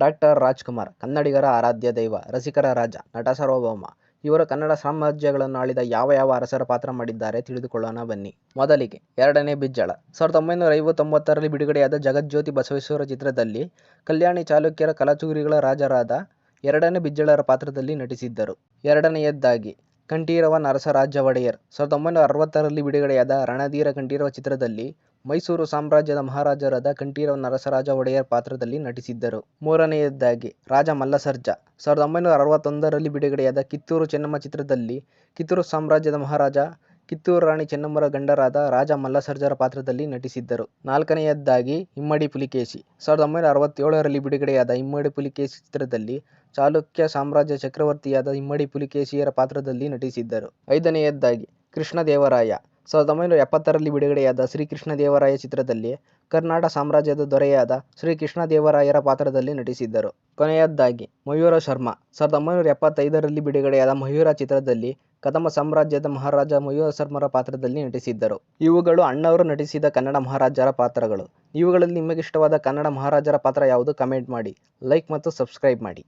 Doctor Rajkumar, ಕನ್ನಡಿಗರ ಆರಾಧ್ಯ ದೈವ, ರಸಿಕರ ರಾಜ, ನಟ ಸಾರ್ವಭೌಮ. ಇವರು ಕನ್ನಡ ಸಾಮ್ರಾಜ್ಯಗಳನ್ನು ಆಳಿದ ಯಾವ ಯಾವ ಅರಸರ ಪಾತ್ರ ಮಾಡಿದ್ದಾರೆ ತಿಳಿದುಕೊಳ್ಳೋಣ ಬನ್ನಿ. ಮೊದಲಿಗೆ ಎರಡನೇ ಬಿಜ್ಜಳ. ಸಾವಿರದ ಒಂಬೈನೂರ ಐವತ್ತೊಂಬತ್ತರಲ್ಲಿ ಬಿಡುಗಡೆಯಾದ ಜಗಜ್ಯೋತಿ ಬಸವೇಶ್ವರ ಚಿತ್ರದಲ್ಲಿ ಕಲ್ಯಾಣಿ ಚಾಲುಕ್ಯರ ಕಲಚೂರಿಗಳ ರಾಜರಾದ ಎರಡನೇ ಬಿಜ್ಜಳರ ಪಾತ್ರದಲ್ಲಿ ನಟಿಸಿದ್ದರು. ಎರಡನೆಯದ್ದಾಗಿ ಕಂಠೀರವ ನರಸರಾಜ ಒಡೆಯರ್. ಸಾವಿರದ ಒಂಬೈನೂರ ಅರವತ್ತರಲ್ಲಿ ಬಿಡುಗಡೆಯಾದ ರಣಧೀರ ಕಂಠೀರವ ಚಿತ್ರದಲ್ಲಿ ಮೈಸೂರು ಸಾಮ್ರಾಜ್ಯದ ಮಹಾರಾಜರಾದ ಕಂಠೀರವ ನರಸರಾಜ ಒಡೆಯರ್ ಪಾತ್ರದಲ್ಲಿ ನಟಿಸಿದ್ದರು. ಮೂರನೆಯದ್ದಾಗಿ ರಾಜ ಮಲ್ಲಸರ್ಜ. ಸಾವಿರದ ಒಂಬೈನೂರ ಅರವತ್ತೊಂದರಲ್ಲಿ ಬಿಡುಗಡೆಯಾದ ಕಿತ್ತೂರು ಚೆನ್ನಮ್ಮ ಚಿತ್ರದಲ್ಲಿ ಕಿತ್ತೂರು ಸಾಮ್ರಾಜ್ಯದ ಮಹಾರಾಜ, ಕಿತ್ತೂರು ರಾಣಿ ಚೆನ್ನಮ್ಮರ ಗಂಡರಾದ ರಾಜ ಮಲ್ಲಸರ್ಜರ ಪಾತ್ರದಲ್ಲಿ ನಟಿಸಿದ್ದರು. ನಾಲ್ಕನೆಯದ್ದಾಗಿ ಇಮ್ಮಡಿ ಪುಲಿಕೇಶಿ. ಸಾವಿರದ ಒಂಬೈನೂರ ಅರವತ್ತೇಳರಲ್ಲಿ ಬಿಡುಗಡೆಯಾದ ಇಮ್ಮಡಿ ಪುಲಿಕೇಶಿ ಚಿತ್ರದಲ್ಲಿ ಚಾಲುಕ್ಯ ಸಾಮ್ರಾಜ್ಯ ಚಕ್ರವರ್ತಿಯಾದ ಇಮ್ಮಡಿ ಪುಲಿಕೇಶಿಯರ ಪಾತ್ರದಲ್ಲಿ ನಟಿಸಿದ್ದರು. ಐದನೆಯದ್ದಾಗಿ ಕೃಷ್ಣದೇವರಾಯ ಸಾವಿರದ ಒಂಬೈನೂರ ಎಪ್ಪತ್ತರಲ್ಲಿ ಬಿಡುಗಡೆಯಾದ ಶ್ರೀಕೃಷ್ಣದೇವರಾಯ ಚಿತ್ರದಲ್ಲಿ ಕರ್ನಾಟ ಸಾಮ್ರಾಜ್ಯದ ದೊರೆಯಾದ ಶ್ರೀಕೃಷ್ಣದೇವರಾಯರ ಪಾತ್ರದಲ್ಲಿ ನಟಿಸಿದ್ದರು. ಕೊನೆಯದ್ದಾಗಿ ಮಯೂರ ಶರ್ಮಾ. ಸಾವಿರದ ಒಂಬೈನೂರ ಎಪ್ಪತ್ತೈದರಲ್ಲಿ ಬಿಡುಗಡೆಯಾದ ಮಯೂರ ಚಿತ್ರದಲ್ಲಿ ಕದಮ ಸಾಮ್ರಾಜ್ಯದ ಮಹಾರಾಜ ಮಯೂರ ಶರ್ಮರ ಪಾತ್ರದಲ್ಲಿ ನಟಿಸಿದ್ದರು. ಇವುಗಳು ಅಣ್ಣವರು ನಟಿಸಿದ ಕನ್ನಡ ಮಹಾರಾಜರ ಪಾತ್ರಗಳು. ಇವುಗಳಲ್ಲಿ ನಿಮಗಿಷ್ಟವಾದ ಕನ್ನಡ ಮಹಾರಾಜರ ಪಾತ್ರ ಯಾವುದು? ಕಮೆಂಟ್ ಮಾಡಿ. ಲೈಕ್ ಮತ್ತು ಸಬ್ಸ್ಕ್ರೈಬ್ ಮಾಡಿ.